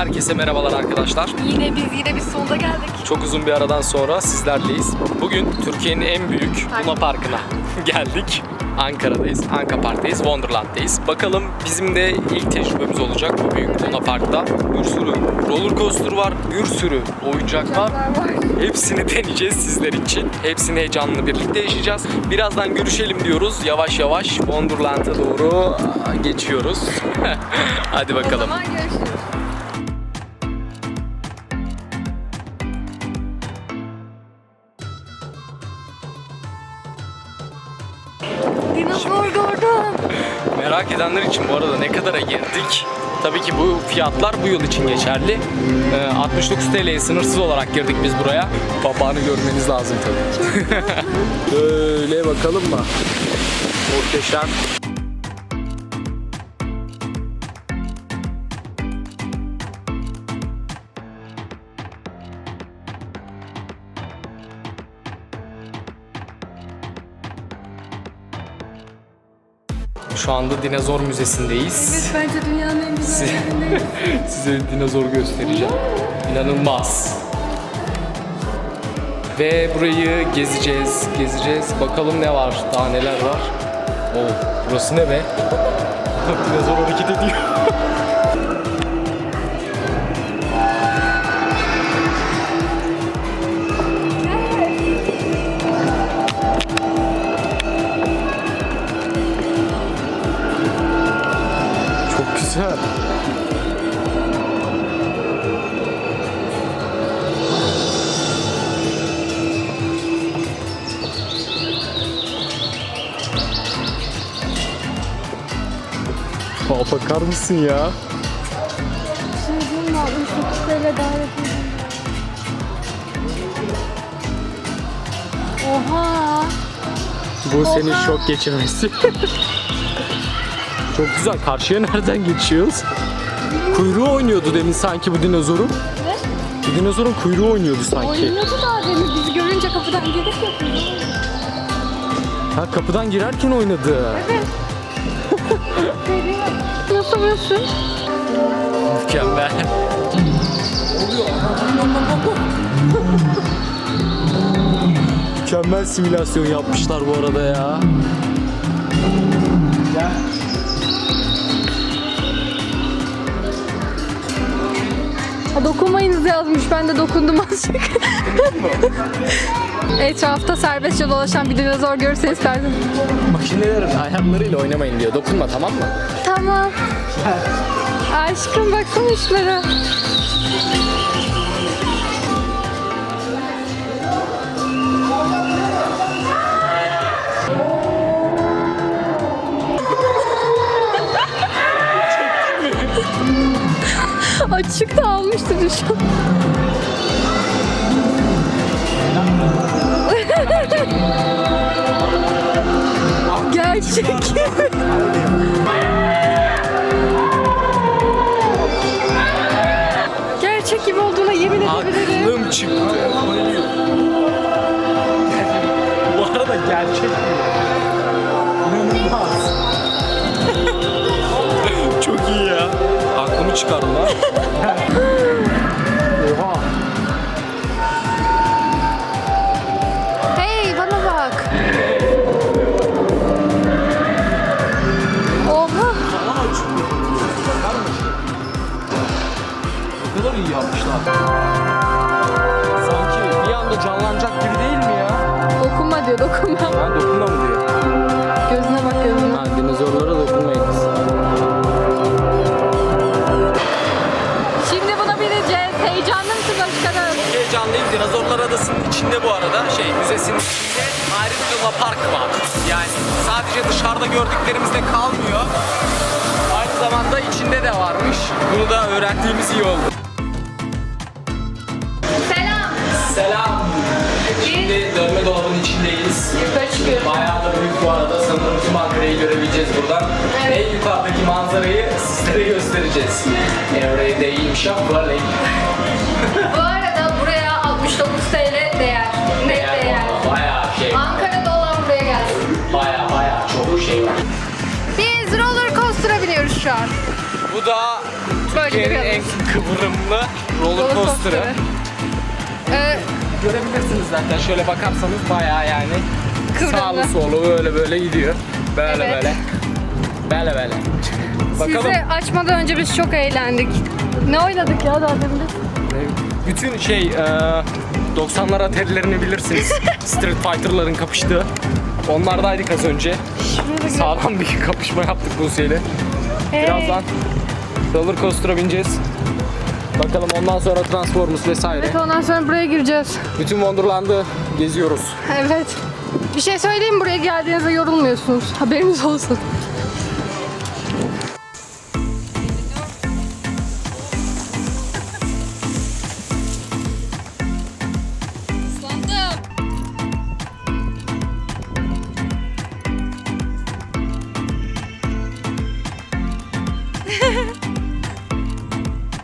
Herkese merhabalar arkadaşlar. Yine biz yine biz sonunda geldik. Çok uzun bir aradan sonra sizlerleyiz. Bugün Türkiye'nin en büyük Luna Parkı'na geldik. Ankara'dayız, Anka Park'tayız, Wonderland'dayız. Bakalım bizim de ilk tecrübemiz olacak bu büyük Luna Park'ta. Bir sürü roller coaster var, bir sürü oyuncak var. Hepsini deneyeceğiz sizler için. Hepsini heyecanlı birlikte yaşayacağız. Birazdan görüşelim diyoruz. Yavaş yavaş Wonderland'a doğru geçiyoruz. Hadi O bakalım. zaman görüşürüz. Dinozor gördüm. Merak edenler için bu arada ne kadara girdik? Tabii ki bu fiyatlar bu yıl için geçerli. Ee, 69 TL'ye sınırsız olarak girdik biz buraya. Papağanı görmeniz lazım tabii. Böyle bakalım mı? Muhteşem. Şu anda dinozor müzesindeyiz. Evet bence dünyanın en güzel Size, size bir dinozor göstereceğim. İnanılmaz. Ve burayı gezeceğiz, gezeceğiz. Bakalım ne var, daha neler var. Oo, burası ne be? dinozor hareket ediyor. Çok güzel. Aa, bakar mısın ya? Şey mi? 69 TL davet. Oha. Bu senin Oha. şok geçirmesi. Çok güzel. Karşıya nereden geçiyoruz? Kuyruğu oynuyordu demin sanki bu dinozorun. Ne? Bu dinozorun kuyruğu oynuyordu sanki. Oynuyordu da demin bizi görünce kapıdan girip yapıyordu. Ha kapıdan girerken oynadı. Evet. Nasıl burası? Mükemmel. Mükemmel simülasyon yapmışlar bu arada ya. Ha, dokunmayınız yazmış. Ben de dokundum azıcık. Etrafta serbestçe dolaşan bir dinozor görse isterdim. Makinelerin ayaklarıyla oynamayın diyor. Dokunma tamam mı? Tamam. Aşkım baksana şunlara. Açık da almıştı an. Gerçek. Gerçek gibi olduğuna yemin edebilirim. Aklım çıktı. Bu arada gerçek mi? Kadar iyi yapmışlar. Sanki bir anda canlanacak gibi değil mi ya? Dokunma diyor dokunma. Ha dokunma mı diyor? Gözüne bak gözüne. Ha dinozorlara dokunmayınız. Şimdi buna bineceğiz. Heyecanlı mısın başkanım? Heyecanlıyım. Dinozorlar Adası'nın içinde bu arada. Şey müzesinin içinde ayrı bir Park var. Yani sadece dışarıda gördüklerimizde kalmıyor. Aynı zamanda içinde de varmış. Bunu da öğrendiğimiz iyi oldu. Görebileceğiz buradan. Evet. En yukarıdaki manzarayı sizlere göstereceğiz. Everyday'im şapkalayım. Bu arada buraya 69 TL değer. Net değer. Bayağı şey. Ankara'da olan buraya gelsin. Bayağı bayağı çok şey var. Biz roller coaster'a biniyoruz şu an. Bu da Böyle Türkiye'nin en kıvır kaldırımlı roller coaster'ı. Ee, Görebilirsiniz zaten şöyle bakarsanız bayağı yani Kıvrımlı. sağlı solu böyle böyle gidiyor. Böyle Evet. böyle. Böyle böyle. Bakalım. sizi açmadan önce biz çok eğlendik. Ne oynadık ya daha demin? Bütün şey e, 90'lar atarilerini bilirsiniz. Street Fighter'ların kapıştığı. Onlardaydık az önce. Sağlam bir kapışma yaptık Buse'yle. Birazdan roller coaster'a bineceğiz. Bakalım ondan sonra Transformers vesaire. Evet ondan sonra buraya gireceğiz. Bütün Wonderland'ı geziyoruz. Evet. Bir şey söyleyeyim buraya geldiğinizde yorulmuyorsunuz. Haberiniz olsun.